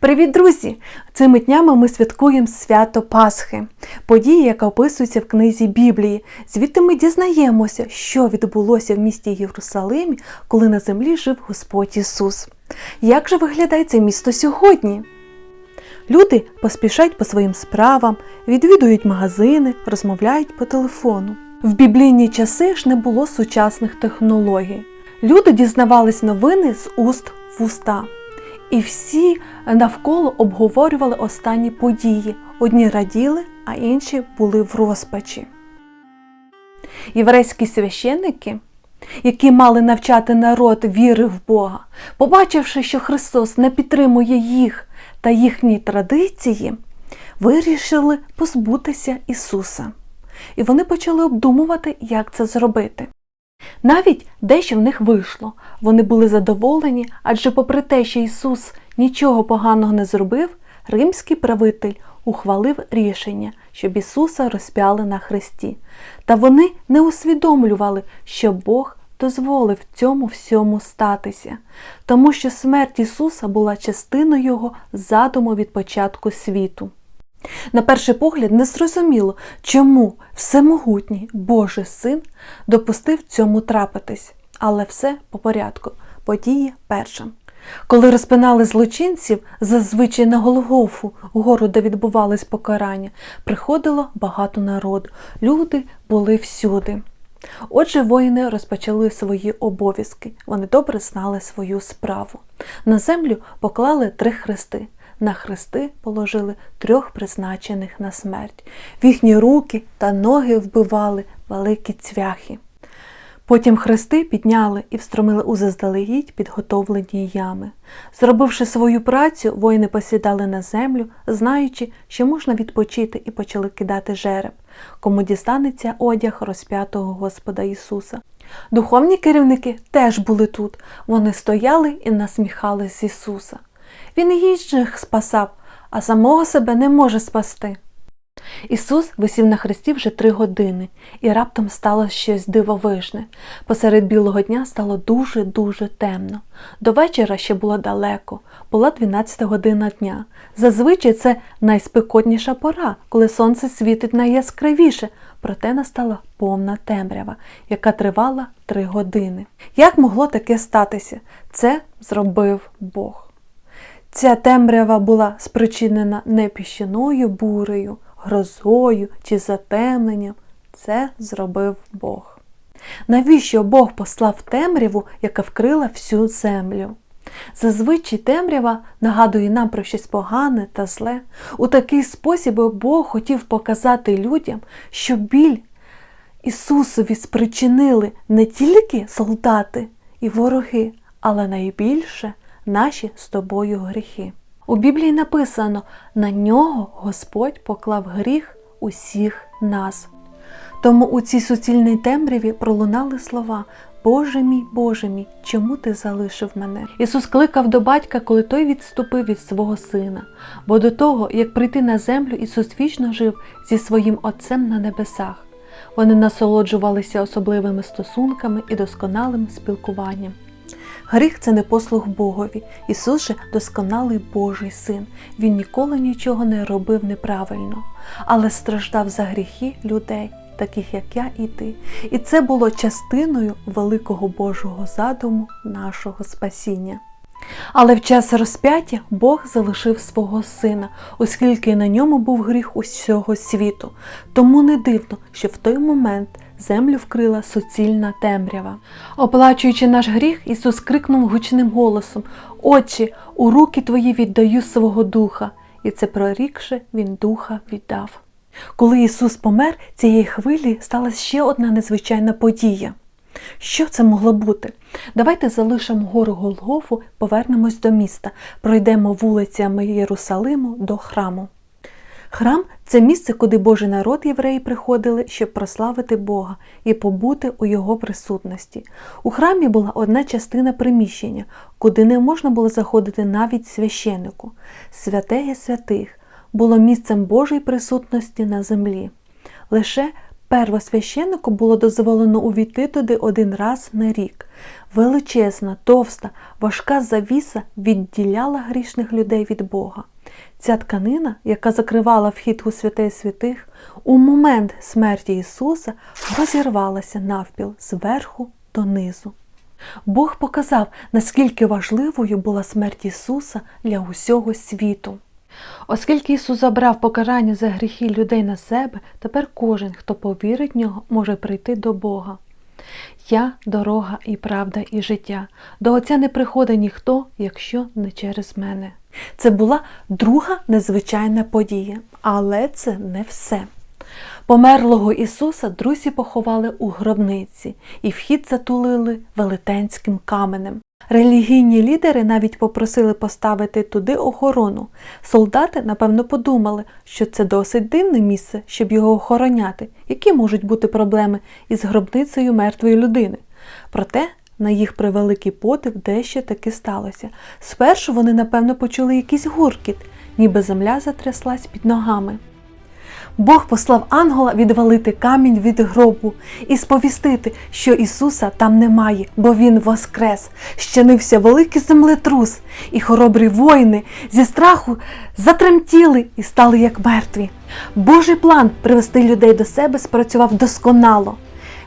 Привіт, друзі! Цими днями ми святкуємо свято Пасхи, події, яка описується в книзі Біблії. Звідти ми дізнаємося, що відбулося в місті Єрусалимі, коли на землі жив Господь Ісус. Як же виглядає це місто сьогодні? Люди поспішають по своїм справам, відвідують магазини, розмовляють по телефону. В біблійні часи ж не було сучасних технологій. Люди дізнавались новини з уст в уста. І всі навколо обговорювали останні події. Одні раділи, а інші були в розпачі. Єврейські священники, які мали навчати народ віри в Бога, побачивши, що Христос не підтримує їх та їхні традиції, вирішили позбутися Ісуса. І вони почали обдумувати, як це зробити. Навіть дещо в них вийшло. Вони були задоволені, адже, попри те, що Ісус нічого поганого не зробив, римський правитель ухвалив рішення, щоб Ісуса розпяли на хресті. Та вони не усвідомлювали, що Бог дозволив цьому всьому статися, тому що смерть Ісуса була частиною Його задуму від початку світу. На перший погляд не зрозуміло, чому всемогутній Божий син допустив цьому трапитись, але все по порядку. Подія перша. Коли розпинали злочинців зазвичай на Голгофу, гору, де відбувались покарання, приходило багато народу. Люди були всюди. Отже, воїни розпочали свої обов'язки. Вони добре знали свою справу. На землю поклали три хрести. На хрести положили трьох призначених на смерть. В їхні руки та ноги вбивали великі цвяхи. Потім хрести підняли і встромили у заздалегідь підготовлені ями. Зробивши свою працю, воїни посідали на землю, знаючи, що можна відпочити, і почали кидати жереб, кому дістанеться одяг розп'ятого Господа Ісуса. Духовні керівники теж були тут. Вони стояли і насміхались з Ісуса. Він інших спасав, а самого себе не може спасти. Ісус висів на хресті вже три години, і раптом стало щось дивовижне. Посеред білого дня стало дуже-дуже темно. До вечора ще було далеко, була 12 година дня. Зазвичай це найспекотніша пора, коли сонце світить найяскравіше, проте настала повна темрява, яка тривала три години. Як могло таке статися? Це зробив Бог. Ця темрява була спричинена не піщаною бурею, грозою чи затемненням. Це зробив Бог. Навіщо Бог послав темряву, яка вкрила всю землю? Зазвичай темрява нагадує нам про щось погане та зле. У такий спосіб Бог хотів показати людям, що біль Ісусові спричинили не тільки солдати і вороги, але найбільше наші з тобою гріхи. У Біблії написано: на нього Господь поклав гріх усіх нас. Тому у цій суцільній темряві пролунали слова Боже мій, Боже мій, чому ти залишив мене? Ісус кликав до батька, коли той відступив від свого сина, бо до того, як прийти на землю, Ісус вічно жив зі своїм Отцем на небесах. Вони насолоджувалися особливими стосунками і досконалим спілкуванням. Гріх це не послуг Богові. Ісус же досконалий Божий син. Він ніколи нічого не робив неправильно, але страждав за гріхи людей, таких як я і ти. І це було частиною великого Божого задуму нашого спасіння. Але в час розп'яття Бог залишив свого сина, оскільки на ньому був гріх усього світу. Тому не дивно, що в той момент землю вкрила суцільна темрява. Оплачуючи наш гріх, Ісус крикнув гучним голосом Отче, у руки твої віддаю свого духа, і це прорікши, Він духа віддав. Коли Ісус помер, цієї хвилі сталася ще одна незвичайна подія. Що це могло бути? Давайте залишимо гору Голгофу, повернемось до міста, пройдемо вулицями Єрусалиму до храму. Храм це місце, куди Божий народ євреї приходили, щоб прославити Бога і побути у Його присутності. У храмі була одна частина приміщення, куди не можна було заходити навіть священнику. Святеє святих було місцем Божої присутності на землі. Лише Первосвященнику було дозволено увійти туди один раз на рік. Величезна, товста, важка завіса відділяла грішних людей від Бога. Ця тканина, яка закривала вхід у святе святих, у момент смерті Ісуса розірвалася навпіл зверху донизу. Бог показав, наскільки важливою була смерть Ісуса для усього світу. Оскільки Ісус забрав покарання за гріхи людей на себе, тепер кожен, хто повірить в нього, може прийти до Бога. Я дорога і правда, і життя. До Отця не приходить ніхто, якщо не через мене. Це була друга незвичайна подія, але це не все. Померлого Ісуса друзі поховали у гробниці, і вхід затулили велетенським каменем. Релігійні лідери навіть попросили поставити туди охорону. Солдати, напевно, подумали, що це досить дивне місце, щоб його охороняти, які можуть бути проблеми із гробницею мертвої людини. Проте, на їх превеликий подив, дещо таки сталося. Спершу вони, напевно, почули якийсь гуркіт, ніби земля затряслась під ногами. Бог послав ангела відвалити камінь від гробу і сповістити, що Ісуса там немає, бо Він воскрес. Щинився великий землетрус, і хоробрі воїни зі страху затремтіли і стали як мертві. Божий план привести людей до себе спрацював досконало.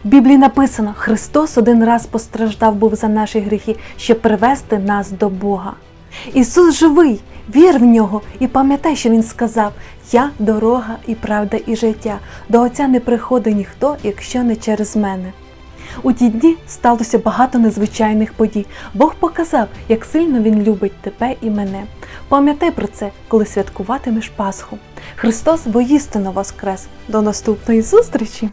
В Біблії написано: Христос один раз постраждав був за наші гріхи, щоб привести нас до Бога. Ісус живий, вір в нього і пам'ятай, що Він сказав: Я дорога і правда, і життя. До Отця не приходить ніхто, якщо не через мене. У ті дні сталося багато незвичайних подій. Бог показав, як сильно Він любить тебе і мене. Пам'ятай про це, коли святкуватимеш Пасху. Христос воістину воскрес. До наступної зустрічі!